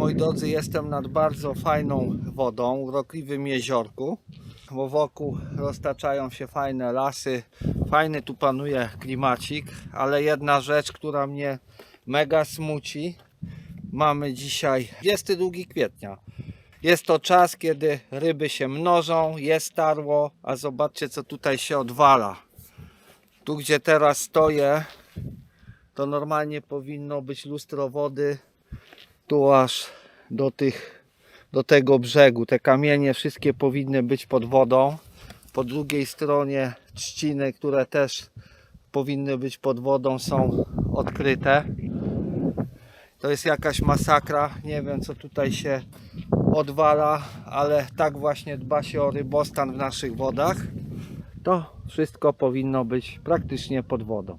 moi drodzy, jestem nad bardzo fajną wodą, urokliwym jeziorku, bo wokół roztaczają się fajne lasy, fajny tu panuje klimacik, ale jedna rzecz, która mnie mega smuci, mamy dzisiaj 22 kwietnia. Jest to czas, kiedy ryby się mnożą, jest tarło, a zobaczcie co tutaj się odwala. Tu gdzie teraz stoję, to normalnie powinno być lustro wody tu aż do tych do tego brzegu. Te kamienie wszystkie powinny być pod wodą. Po drugiej stronie trzciny, które też powinny być pod wodą, są odkryte. To jest jakaś masakra. Nie wiem co tutaj się odwala, ale tak właśnie dba się o rybostan w naszych wodach. To wszystko powinno być praktycznie pod wodą.